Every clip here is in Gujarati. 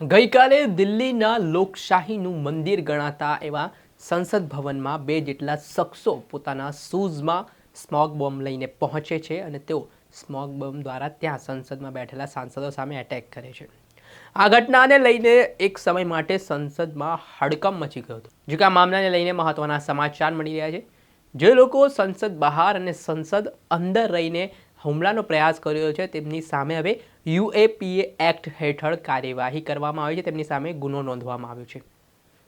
ગઈકાલે દિલ્હીના લોકશાહીનું મંદિર ગણાતા એવા સંસદ ભવનમાં બે જેટલા શખ્સો પોતાના શૂઝમાં સ્મોક બોમ્બ લઈને પહોંચે છે અને તેઓ સ્મોક બોમ્બ દ્વારા ત્યાં સંસદમાં બેઠેલા સાંસદો સામે એટેક કરે છે. આ ઘટનાને લઈને એક સમય માટે સંસદમાં હડકંપ મચી ગયો હતો. જો કે આ મામલાને લઈને મહત્વના સમાચાર મળી રહ્યા છે. જે લોકો સંસદ બહાર અને સંસદ અંદર રહીને હુમલાનો પ્રયાસ કર્યો છે. તેમની સામે હવે યુએપીએ એક્ટ હેઠળ કાર્યવાહી કરવામાં આવી છે. તેમની સામે ગુનો નોંધવામાં આવ્યો છે.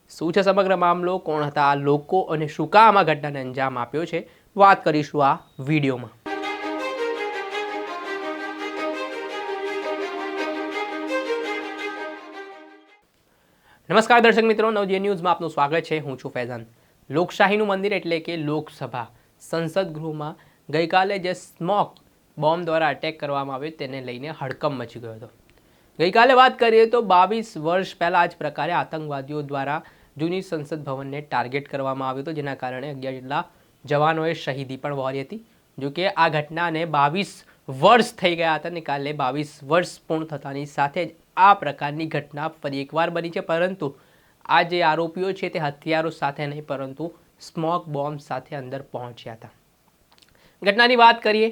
શું છે સમગ્ર મામલો? કોણ હતા આ લોકો અને શું કામ આ ઘટનાને અંજામ આપ્યો છે? વાત કરીશું આ વિડીયોમાં. નમસ્કાર દર્શક મિત્રો નવજે ન્યૂઝમાં આપનું સ્વાગત છે. હું છું ફૈઝાન. લોકશાહીનું મંદિર એટલે કે લોકસભા. સંસદ ગૃહમાં ગઈકાલે જે સ્મોક બોમ્બ દ્વારા અટેક કરવામાં આવ્યો, તેને લઈને હડકંપ મચી ગયો હતો. ગઈકાલે વાત કરીએ તો બાવીસ વર્ષ પહેલાં આ જ પ્રકારે આતંકવાદીઓ દ્વારા જૂની સંસદ ભવનને ટાર્ગેટ કરવામાં આવ્યું હતું, જેના કારણે અગિયાર જેટલા જવાનોએ શહીદી પણ વહોરી હતી. જો કે આ ઘટનાને બાવીસ વર્ષ થઈ ગયા હતા અને કાલે બાવીસ વર્ષ પૂર્ણ થતાની સાથે જ આ પ્રકારની ઘટના ફરી એકવાર બની છે. પરંતુ આ જે આરોપીઓ છે તે હથિયારો સાથે નહીં, પરંતુ સ્મોક બોમ્બ સાથે અંદર પહોંચ્યા હતા. ઘટનાની વાત કરીએ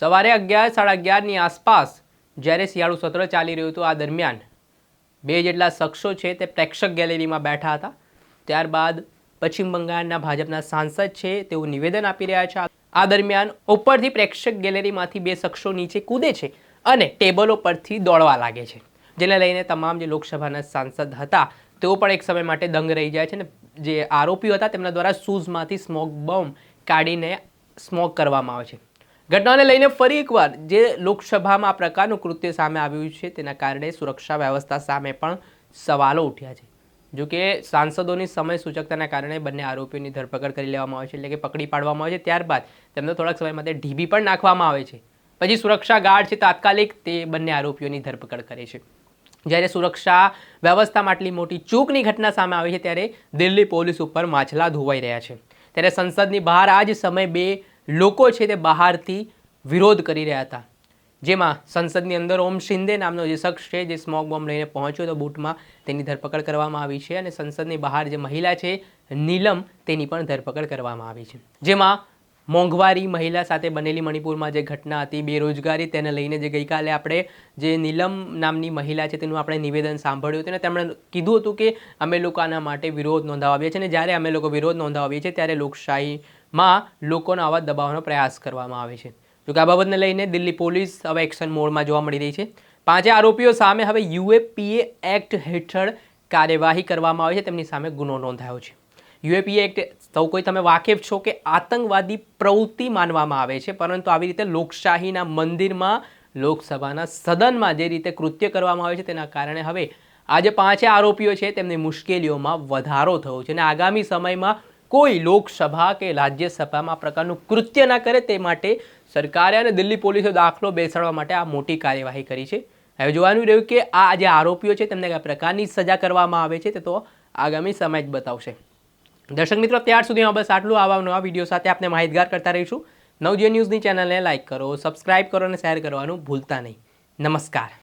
સવારે અગિયાર, સાડા અગિયારની આસપાસ જ્યારે શિયાળુ સત્ર ચાલી રહ્યું હતું આ દરમિયાન, બે જેટલા શખ્સો છે તે પ્રેક્ષક ગેલેરીમાં બેઠા હતા. ત્યારબાદ પશ્ચિમ બંગાળના ભાજપના સાંસદ છે તેઓ નિવેદન આપી રહ્યા છે. આ દરમિયાન ઉપરથી પ્રેક્ષક ગેલેરીમાંથી બે શખ્સો નીચે કૂદે છે અને ટેબલો પરથી દોડવા લાગે છે. જેને લઈને તમામ જે લોકસભાના સાંસદ હતા, તેઓ પણ એક સમય માટે દંગ રહી જાય છે અને જે આરોપીઓ હતા તેમના દ્વારા શૂઝમાંથી સ્મોક બોમ્બ કાઢીને સ્મોક કરવામાં આવે છે. ઘટનાને લઈને ફરી એકવાર જે લોકસભામાં આ પ્રકારનું કૃત્ય સામે આવ્યું છે, તેના કારણે સુરક્ષા વ્યવસ્થા સામે પણ સવાલો ઉઠ્યા છે. જો કે સાંસદોની સમય સૂચકતાના કારણે બંને આરોપીઓની ધરપકડ કરી લેવામાં આવે છે, એટલે કે પકડી પાડવામાં આવે છે. ત્યારબાદ તેમને થોડાક સમય માટે ઢીબી પણ નાખવામાં આવે છે. પછી સુરક્ષા ગાર્ડ છે તાત્કાલિક તે બંને આરોપીઓની ધરપકડ કરે છે. જ્યારે સુરક્ષા વ્યવસ્થામાં આટલી મોટી ચૂકની ઘટના સામે આવી છે, ત્યારે દિલ્હી પોલીસ ઉપર માછલા ધોવાઈ રહ્યા છે. ત્યારે સંસદની બહાર આ જ સમય બે લોકો છે તે બહારથી વિરોધ કરી રહ્યા હતા. જેમાં સંસદની અંદર ઓમ શિંદે નામનો જે શખ્સ છે, જે સ્મોક બોમ્બ લઈને પહોંચ્યો હતો બૂટમાં, તેની ધરપકડ કરવામાં આવી છે અને સંસદની બહાર જે મહિલા છે, નીલમ, તેની પણ ધરપકડ કરવામાં આવી છે. જેમાં મોંઘવારી મહિલા સાથે બનેલી મણિપુરમાં જે ઘટના હતી, બેરોજગારી, તેને લઈને જે ગઈકાલે આપણે જે નીલમ નામની મહિલા છે, તેનું આપણે નિવેદન સાંભળ્યું હતું અને તેમણે કીધું હતું કે અમે લોકો આના માટે વિરોધ નોંધાવા આવીએ છીએ અને જ્યારે અમે લોકો વિરોધ નોંધાવા છીએ, ત્યારે લોકશાહીમાં લોકોનો અવાજ દબાવવાનો પ્રયાસ કરવામાં આવે છે. જોકે આ બાબતને લઈને દિલ્હી પોલીસ હવે એક્શન મોડમાં જોવા મળી રહી છે. પાંચે આરોપીઓ સામે હવે યુએપીએ એક્ટ હેઠળ કાર્યવાહી કરવામાં આવી છે. તેમની સામે ગુનો નોંધાયો છે. યુએપીએ એક્ટ સૌ કોઈ તમે વાકેફ છો કે આતંકવાદી પ્રવૃત્તિ માનવામાં આવે છે, પરંતુ આવી રીતે લોકશાહીના મંદિરમાં, લોકસભાના સદનમાં જે રીતે કૃત્ય કરવામાં આવે છે, તેના કારણે હવે આજે પાંચે આરોપીઓ છે, તેમની મુશ્કેલીઓમાં વધારો થયો છે. અને આગામી સમયમાં કોઈ લોકસભા કે રાજ્યસભામાં પ્રકારનું કૃત્ય ના કરે તે માટે સરકારે અને દિલ્હી પોલીસે દાખલો બેસાડવા માટે આ મોટી કાર્યવાહી કરી છે. હવે જોવાનું રહ્યું કે આ જે આરોપીઓ છે તેમને કયા પ્રકારની સજા કરવામાં આવે છે તે તો આગામી સમય જ બતાવશે. દર્શક મિત્રો, ત્યાર સુધીમાં બસ આટલું. આવા નવા વીડિયો સાથે આપણે માહિતગાર કરતા રહીશું. નવજીવન ન્યૂઝની ચેનલને લાઇક કરો, સબસ્ક્રાઇબ કરો અને શેર કરવાનું ભૂલતા નહીં. નમસ્કાર.